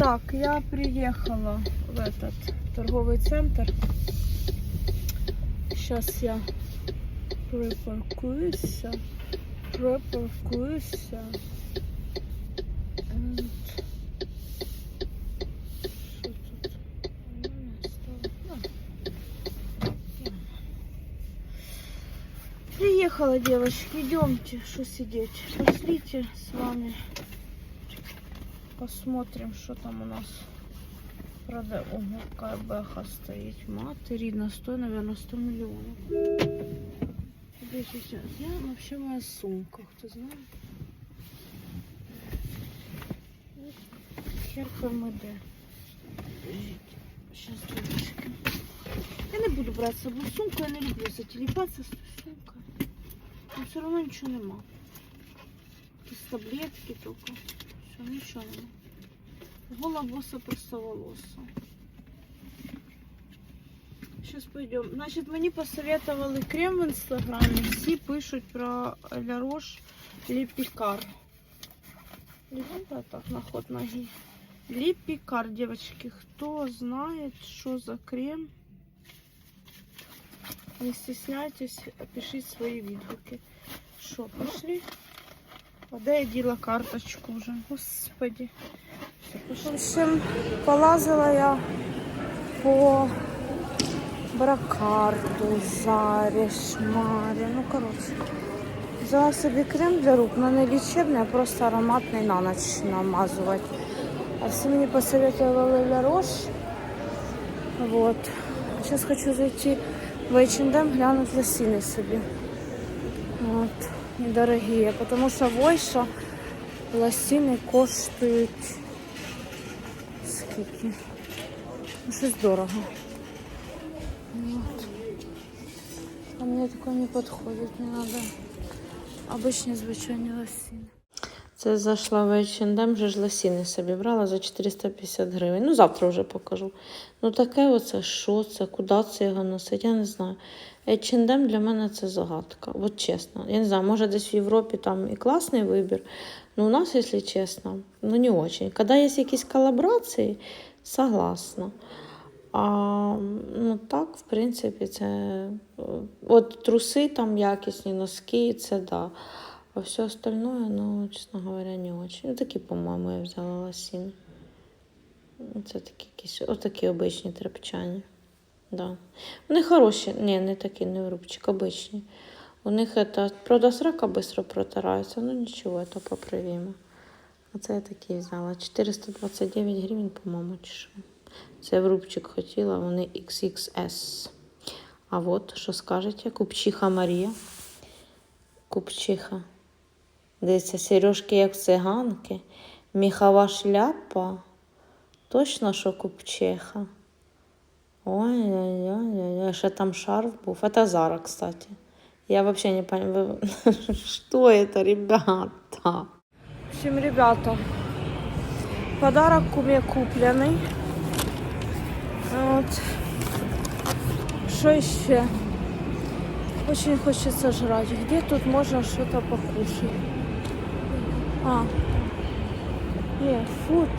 Так, я приехала в этот торговый центр. Сейчас я припаркуюсь. Припаркуюсь. А. Приехала, девочки, идемте, что сидеть. Пошлите с вами. Посмотрим, что там у нас. Правда, ого, какая бэха стоит. Мать рідна, стоит, наверное, 100 миллионов. Где сейчас? Я вообще моя сумка, кто знает? Вот Хер пойми де. Сейчас, девочки. Я не буду брать с собой сумку, я не люблю зателепаться с сумкой. Но все равно ничего нема. Якісь таблетки только. Все, ничего нема. Просто волоса. Сейчас пойдем. Значит, мені посоветовали крем в інстаграмі. Всі пишуть про Ля Рош Ліпікар. Так на ход ноги. Ліпікар, девочки. Хто знає, що за крем? Не стесняйтесь, пишіть свої відгуки. Що, пошли? А де я діла карточку вже? Господи. В общем, полазила я по бракарду, зарі, шмарі. Ну, коротше. Взяла собі крем для рук, но не лічебний, а просто ароматний на ніч намазувати. А всі мені посоветовали Ля Рош. Вот. Сейчас хочу зайти в H&M, глянуть лосины себе. Вот. Недорогие. Потому что Войша лосины коштують скільки? Ну, щось дорого. Вот. А мені таке не підходить, не треба. Обичні звичайні лосини. Це зайшла в H&M, вже ж лосіни собі брала за 450 гривень. Ну, завтра вже покажу. Ну, таке оце, що це, куди це його носить, я не знаю. H&M для мене це загадка. От чесно. Я не знаю, може десь в Європі там і класний вибір. Ну, у нас, якщо чесно, ну не очень. Коли є якісь колаборації, согласна. А ну так, в принципі, це от труси там якісні, носки, це да. А все остальное, ну, чесно говоря, не очень. Ну, такі, по-моєму, я взяла лосіни. Ну, Це такі якісь, отакі обичні тряпчані. Да. Вони хороші, ні, не такі, не рубчик, обичні. У них это, правда, срака быстро протирается, ну нічого, это поправимо. А це я такі взяла. 429 гривень, по-моєму, чи що. Це я в рубчик хотіла, вони XXS. А от, що скажете? Купчиха Марія. Купчиха. Дивіться, сережки як в циганки. Міхова шляпа. Точно, що купчиха. Ой-ой-ой, ще там шарф був. Это Зара, кстати. Я вообще не понимаю, что это, ребята? В общем, ребята, подарок куме купленный. Вот. Что еще? Очень хочется жрать. Где тут можно что-то покушать? А. Нет, фуд.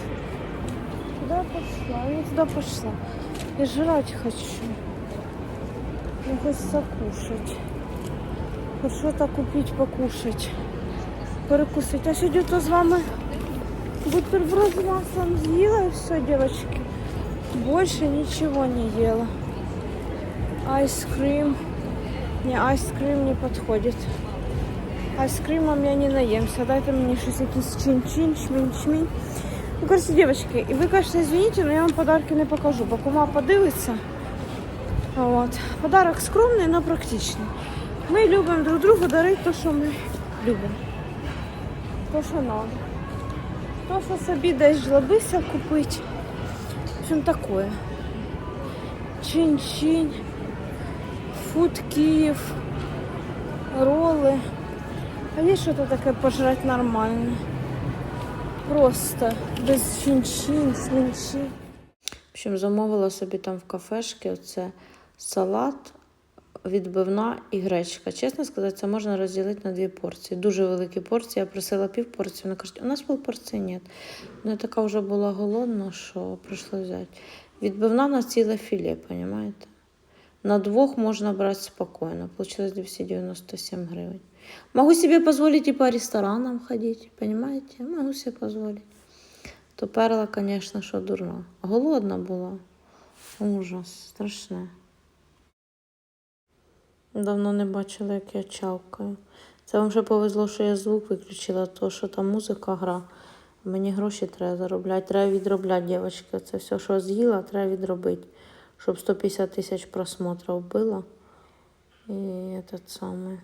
Куда я пошла? Я туда пошла. Я жрать хочу. Мне хочется кушать. Хоть что-то купить, покушать. Перекусити. А сьогодні то з вами бутерброд з маслом з'їла і все, девочки. Больше ничего не ела. Айскрим. Не, айскрим не подходит. Айскримом я не наемся. Дайте мені щось якийсь чин-чин, шмінь-шмінь. Ну, короче, девочки, і ви кажете, извините, но я вам подарки не покажу, бо кума подивиться. От. Подарок скромний, но практичний. Ми любимо друг другу дарити те, що ми любимо. То, що надо. То, що собі десь жлобися купити. В общем, такое. Чин-чин. Фуд Київ. Роли. А є що-то таке пожрати нормальне. Просто без чин-чин, шмін-чин. В общем, замовила собі там в кафешки оце салат, відбивна і гречка. Чесно сказати, це можна розділити на дві порції. Дуже великі порції. Я просила пів порції. Вона каже, у нас пол порції ні. Ну, я така вже була голодна, що прийшло взяти. Відбивна на ціле філе, розумієте? На двох можна брати спокійно. Получилось 297 гривень. Могу себе позволить и по ресторанам ходить, понимаете? Могу себе позволить. То перла, конечно, що дурна. Голодна була. Ужас, страшне. Давно не бачила, як я чавкаю. Це вам ще повезло, що я звук виключила, то що там музика гра. Мені гроші треба заробляти, треба відробляти, дівчатки. Це все, що з'їла, треба відробити. Щоб 150 тисяч просмотрів було. І этот самый.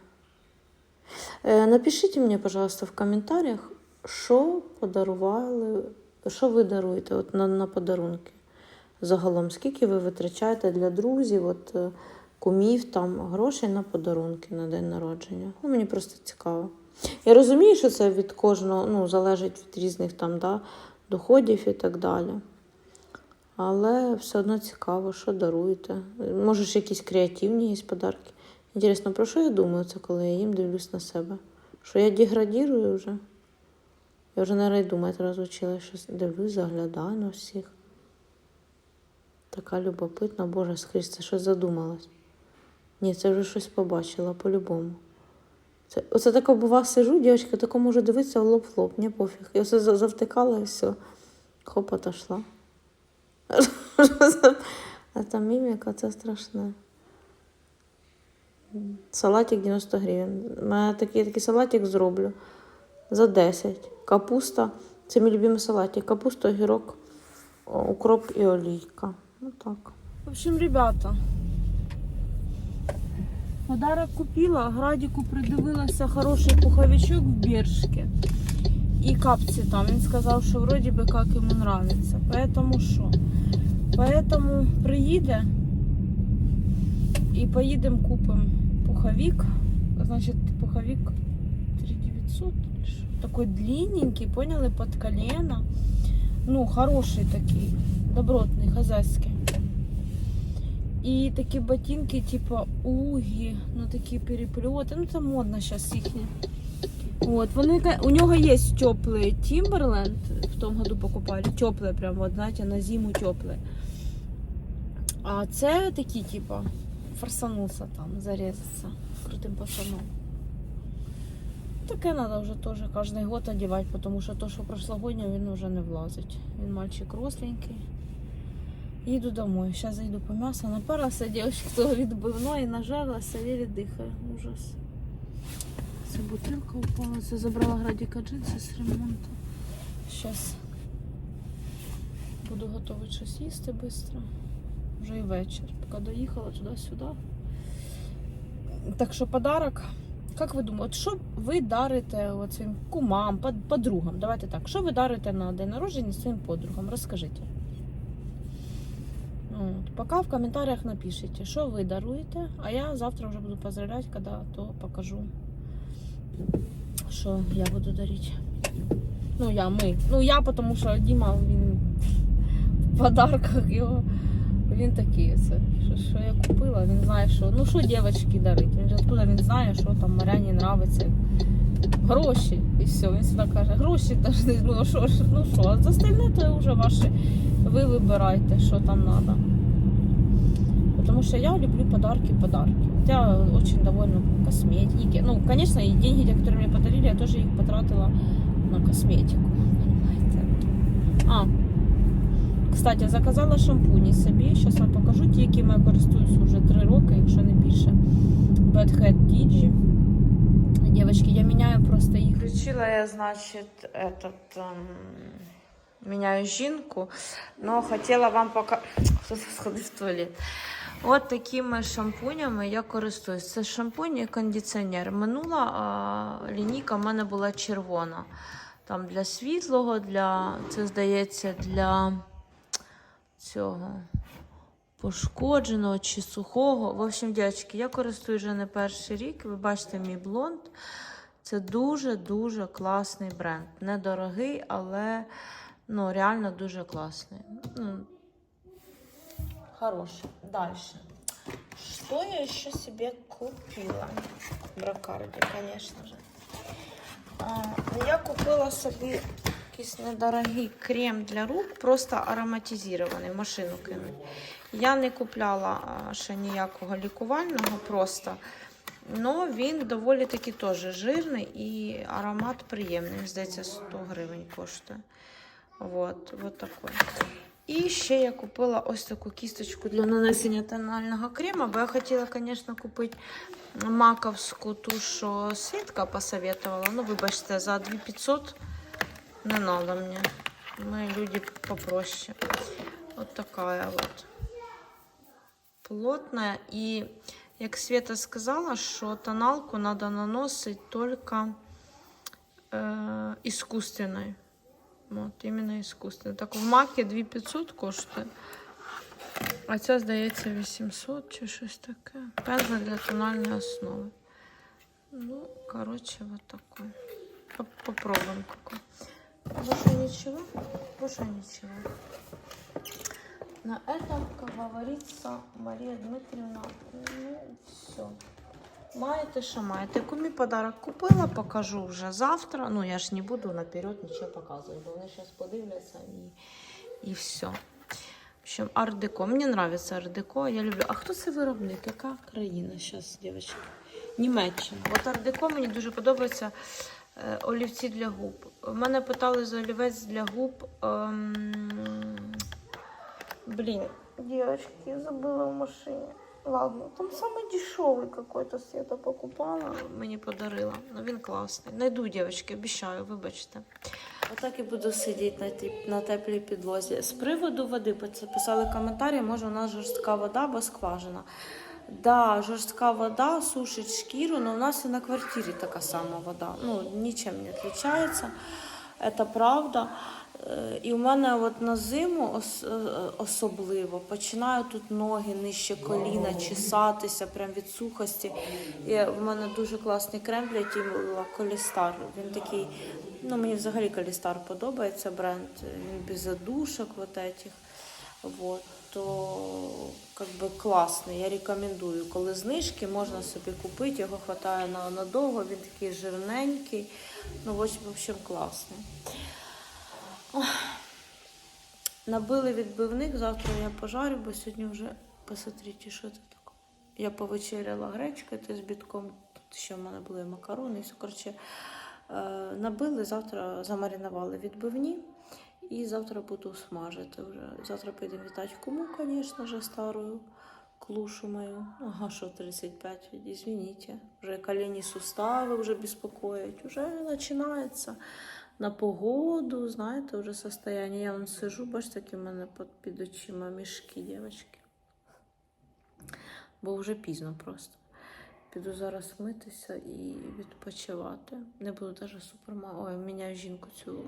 Е, Напишіть мені, пожалуйста, в коментарях, що подарували, що ви даруєте от на, на подарунки. Загалом, скільки ви витрачаєте для друзів, от, е, кумів, там, грошей на подарунки на день народження. Ну, мені просто цікаво. Я розумію, що це від кожного ну, залежить від різних там, да, доходів і так далі. Але все одно цікаво, що даруєте. Може, якісь креативні є подарки. Інтересно, про що я думаю, це коли я їм дивлюсь на себе? Що я деградірую вже? Я вже навіть думати розучилась, що дивлюсь, заглядаю на всіх. Така любопитна, Боже, скрізь, це щось задумалась. Ні, це вже щось побачила по-любому. Це, оце тако бува сижу, дівчатка, тако можу дивитися лоб в лоб, мені пофіг. Я все за- завтикала і все. Хоп, отошла. А там міміка, це страшне. Салатик 90 гривень. Я такий, такий салатик зроблю за 10. Капуста. Це мій любимий салатик. Капуста, огірок, укроп і олійка. Ну так. В общем, ребята, подарок купила, Градіку придивилася хороший пуховичок в Бершке. І капці там. Він сказав, що вроді би як йому нравится. Поэтому що? Поэтому приїде і поїдемо купимо пуховик. Значить, пуховик 3900. Такой длинненький, поняли, под колено. Ну, хороший такий, добротний, хозяйський. І такі ботинки, типа угі, ну такі переплети. Ну це модно зараз їхні. От, вони, у нього є теплий Timberland, в тому году покупали. Тепле, прям, вот, знаєте, на зиму тепле. А це такі, типа, форсанулся там, зарезаться крутим пацаном. Таке треба вже теж кожен год одягати, тому що то, що прошлогоднє, він вже не влазить. Він мальчик росленький. Їду домой. Сейчас зайду по мясо. Напарася того відбивної, нажалася, еле дихає. Ужас. Це бутилка упала. Це забрала градіка джинси з ремонту. Зараз буду готувати щось їсти швидко. Вже і вечір. Поки доїхала туди-сюди. Так що подарок. Як ви думаєте, що ви дарите своїм кумам, подругам? Давайте так. Що ви дарите на день народження своїм подругам? Розкажіть. От. Пока в комментариях напишите, что вы даруете, а я завтра уже буду поздравлять, когда то покажу, что я буду дарить. Ну, я, мы. Ну, я, потому що Діма, він в подарках його, він такий, це, що, що я купила, він знає, що, ну, що дівчатки дарить, він же він знає, що там Маряні нравиться. Гроші, і все, він сюди каже, гроші, даже, ну, що, ж, ну, що, а за остальне то вже ваше ви вибирайте, що там треба. Потому что я люблю подарки, подарки. Я очень довольна косметике. Ну, конечно, и деньги, которые мне подарили, я тоже их потратила на косметику. Понимаете? А, кстати, заказала шампуні собі. Зараз вам покажу ті, якими я користуюсь уже 3 роки, якщо не більше. Bad Head Digi. Девочки, я меняю просто їх. Включила я, значит, этот... ем, Меняю жінку, но хотіла вам пока... Хтось сходив в туалет. От такими шампунями я користуюсь. Це шампунь і кондиціонер. Минула а, лінійка в мене була червона. Там для світлого, для, це здається, для цього пошкодженого чи сухого. В общем, дядьки, я користуюсь вже не перший рік. Ви бачите мій блонд. Це дуже-дуже класний бренд. Недорогий, але ну, реально дуже класний. Ну, хороший. Далі. что я еще себе купила? Бракарді, конечно же. Я купила собі якийсь недорогий крем для рук, просто ароматизований, машину кинуть. Я не купляла ще ніякого лікувального просто. Но він доволі таки теж жирний і аромат приємний. Здається, 100 гривень коштує. Вот, вот такой. І ще я купила ось таку кісточку для нанесення тонального крема, бо я хотіла, звісно, купити маковську ту, що Світка посоветувала. Ну, вибачте, за 2500 не надо мені. Ми люди попроще. Вот такая вот. Плотная. І, як Света сказала, що тоналку треба наносити тільки е, іскусственною. От, іменно іскусственно. Так в макі 2500 коштує. А ця, здається, 800 чи щось таке. Пензлик для тональної основи. Ну, короче, вот такой. Поп- Попробуем какой. Больше ничего? Больше ничего. На этом, как говорится, Мария Дмитриевна, ну, все. Маєте, що маєте. Кумі подарок купила, покажу вже завтра. Ну, я ж не буду наперед нічого показувати, бо вони зараз подивляться і, і все. В общем, ардеко. Мені подобається ардеко, я люблю. А хто це виробник? Яка країна зараз, дівчатки? Німеччина. От ардеко мені дуже подобається олівці для губ. Мене питали за олівець для губ. Ем... Блін, дівчатки, я забула в машині. Ладно, там самый дешевый какой-то Света покупала. Мені подарила. Ну він класний. Найду, дівчатки, обіцяю, вибачте. Отак і буду сидіти на, тій, на теплій підлозі. З приводу води пис- писали коментарі, може у нас жорстка вода, бо скважина. Да, жорстка вода сушить шкіру, але у нас і на квартирі така сама вода. Ну, нічим не відрізняється. Це правда. Е, І у мене от на зиму е, особливо починають тут ноги нижче коліна чесатися прям від сухості. І в мене дуже класний крем для тіла Колістар. Він такий, ну мені взагалі Колістар подобається бренд. Він без задушок вот этих. Вот, то как бы класний, я рекомендую. Коли знижки, можна собі купити, його вистачає надовго, він такий жирненький. Ну, в общем, класний. Набили відбивник, завтра я пожарю, бо сьогодні вже, посмотрите, що це таке. Я повечеряла гречкою з бітком, тут ще в мене були макарони, коротше, е, набили, завтра замаринували відбивні. І завтра буду смажити вже. Завтра підемо вітати кому, звісно ж, старую клушу мою. Ага, що 35, извините. Вже колені сустави вже беспокоять. Уже починається на погоду, знаєте, вже состояние. Я вон сижу, бачите, які в мене під, очима мішки, дівчатки. Бо вже пізно просто. Піду зараз митися і відпочивати. Не буду навіть суперма. Ой, міняю жінку цю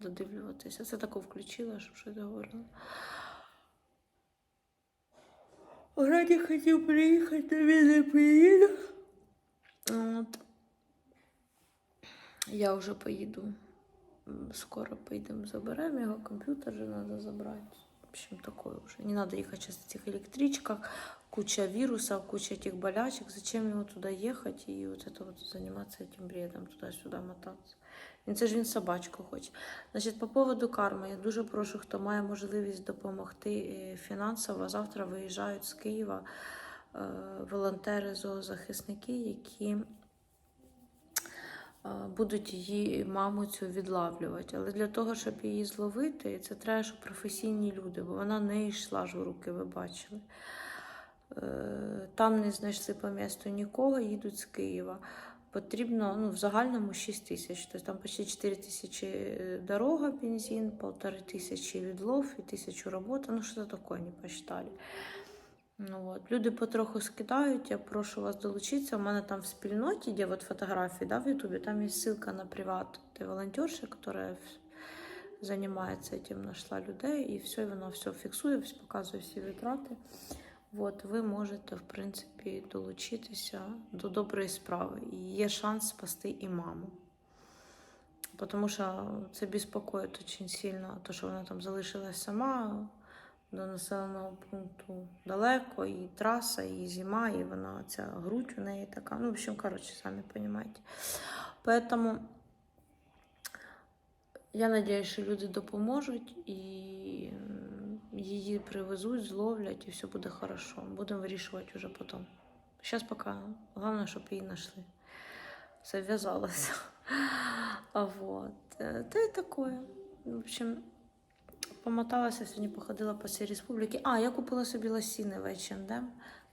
додивлюватися. Це таку включила, щоб щось говорила. Раді хотів приїхати, він не приїде. От. Я вже поїду. М, Скоро поїдемо, заберемо його, комп'ютер же треба забрати. В общем, такое уже. Не надо ехать сейчас на этих электричках. Куча вирусов, куча этих болячек. Зачем ему туда ехать и вот это вот заниматься этим бредом, туда-сюда мотаться? Він це ж він собачку хоче. Значить, по поводу карми, я дуже прошу, хто має можливість допомогти е, фінансово. Завтра виїжджають з Києва е, волонтери, зоозахисники, які е, будуть її маму цю відлавлювати. Але для того, щоб її зловити, це треба, щоб професійні люди, бо вона не йшла ж у руки, ви бачили. Там не знайшли по місту нікого, їдуть з Києва. Потрібно ну, в загальному 6 тисяч. Тобто там почти 4 тисячі е, дорога, бензин, полтори тисячі відлов і тисячу робота. Ну, що це таке, не посчитали. Ну, от. Люди потроху скидають, я прошу вас долучитися. У мене там в спільноті, де от фотографії да, в Ютубі, там є ссылка на приват той волонтерші, яка займається цим, знайшла людей, і все, і воно все фіксує, показує всі витрати. От, ви можете, в принципі, долучитися до доброї справи. І є шанс спасти і маму. Тому що це безпокоїть дуже сильно, то, що вона там залишилась сама. до населеного пункту далеко, і траса, і зима, і вона ця грудь у неї така. Ну, в общем, коротше, самі розумієте. Поэтому я надіюсь, що люди допоможуть і її привезуть, зловлять, і все буде хорошо. Будемо вирішувати вже потім. Зараз поки головне, щоб її знайшли. Все в'язалося. А вот. Е, Та й таке. В общем, помоталася, сьогодні походила по всій республіці. А, я купила собі лосіни в H&M.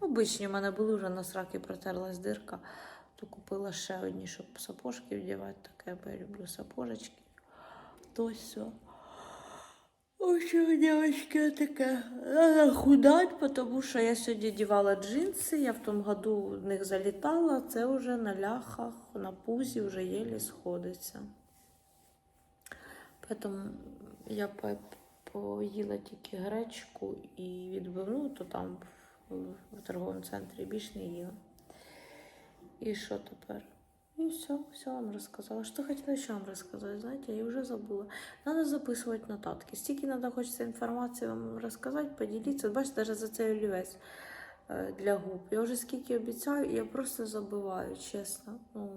Обичні в мене були вже на сраки протерлась дирка. То купила ще одні, щоб сапожки вдівати. Таке, бо я люблю сапожечки. То все. Очень, девочки, таке. Надо худать, потому я сьогодні дівала джинси, я в тому году в них залітала, це вже на ляхах, на пузі вже єлі сходиться. Поэтому я по- поїла тільки гречку і відбивну, то там в, в торговому центрі більш не їла. І що тепер? І все, все вам розказала. Що хотіла ще вам розказати, знаєте, я вже забула. Надо записувати нотатки. Стільки надо хочеться інформації вам розказати, поділитися. Бачите, навіть за цей олівець е, для губ. Я вже скільки обіцяю, я просто забуваю, чесно. Ну,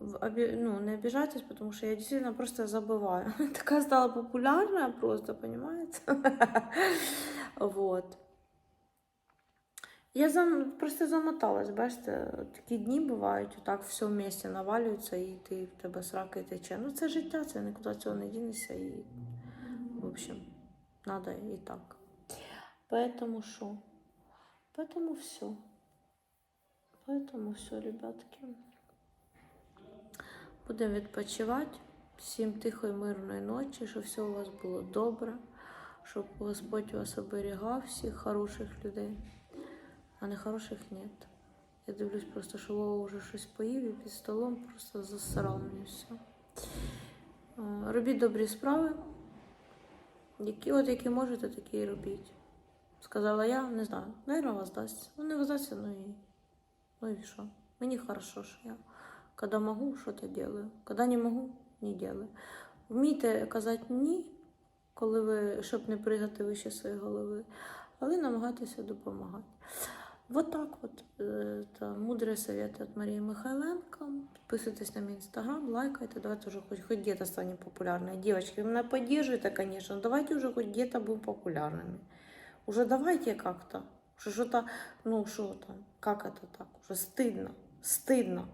ну, не обижайтесь, потому что я действительно просто забываю. Такая стала популярная просто, понимаете? Вот. Я зам... просто замоталась, бачите, такі дні бувають, отак все вместе навалюється, і ти в тебе срака і тече. Ну це життя, це нікуди цього не дінешся. І, в общем, надо і так. Поэтому що? Поэтому все. Поэтому все, ребятки. Будемо відпочивати. Всім тихої, мирної ночі, щоб все у вас було добре, щоб Господь вас оберігав, всіх хороших людей, а не хороших нет. Я дивлюсь просто, що Вова вже щось поїв і під столом просто засрав мені все. Робіть добрі справи. Які, от які можете, такі і робіть. Сказала я, не знаю, наверное, воздасться. Ну, не воздасться, ну і, ну і що. Мені хорошо, що я Когда могу, что-то делаю. Когда не можу, не делаю. Вмійте казати ні, коли ви, щоб не пригати вище своєї голови, але намагайтеся допомагати. Вот так от. Е, Та мудрі совети від Марії Михайленко. Підписуйтесь на мій інстаграм, лайкайте. Давайте уже хоть, хоть где-то станем популярной. Девочки, вы меня поддерживаете, конечно. но Давайте уже хоть где-то будем популярными. Уже давайте как-то. Уже что-то, ну что там, как это так? Уже стыдно, стыдно.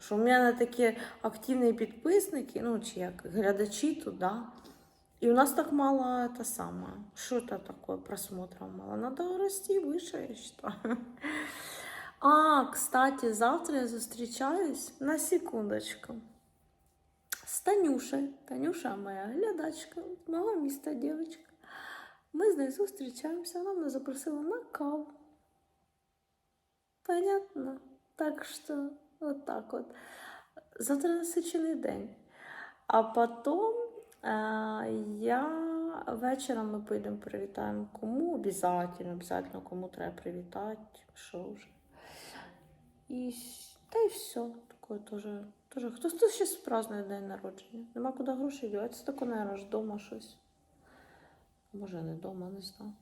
Що у мене такі активні підписники, ну чи як глядачі тут, да. І у нас так мало це саме. Що це таке просмотров мало? Надо расти выше, я считаю. А, кстати, завтра я зустрічаюсь на секундочку. З Танюшею. Танюша моя глядачка, мого міста дівчинка. Ми з нею зустрічаємося, вона мене запросила на каву. Понятно? Так що, от так от. Завтра насичений день. А потім е, я вечором ми поїдемо привітаємо кому обов'язково, обов'язково кому треба привітати, що вже. І, та й все. Такое тоже, тоже. Хтось хтось ще празднує день народження. Нема куди грошей дівати. Це таке, ж вдома щось. Може, не вдома, не знаю.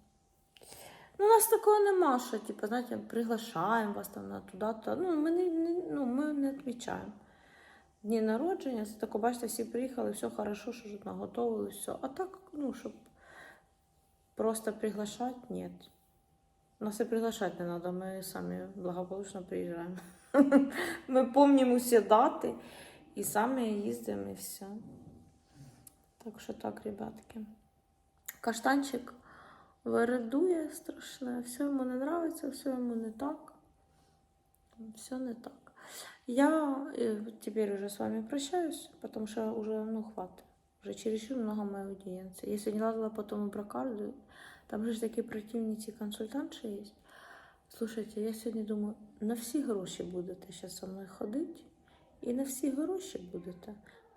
Ну, у нас такого нема, що, типу, знаєте, приглашаємо вас там на туди-то. Ну, ми не, не, ну, ми не відмічаємо. Дні народження, це тако, бачите, всі приїхали, все хорошо, що вже наготовили, все. А так, ну, щоб просто приглашати, ні. Нас і приглашати не треба, ми самі благополучно приїжджаємо. Ми пам'ятаємо усі дати і самі їздимо і все. Так що так, ребятки. Каштанчик вирадує страшне, все йому не нравиться, все йому не так. Все не так. Я э, теперь уже с вами прощаюсь, потому что уже, ну, хватит. Уже чересчур много моей аудиенции. Я сегодня лазала потом в брокарду, там же такие противные ці консультантші есть. Слушайте, я сьогодні думаю, на всі гроші будете зараз со мною ходити, і на всі гроші будете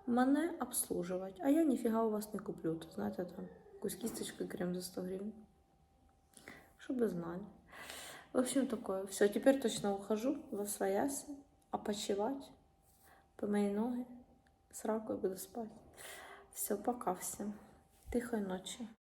мене обслуживати. А я ніфіга у вас не куплю. То, знаєте, там якусь кісточку крем за 100 гривень. Щоб ви знали. В общем, такое. Все, теперь точно ухожу во свояси, а почевать по моей ноги с ракой буду спать. Все, пока всем. Тихой ночи.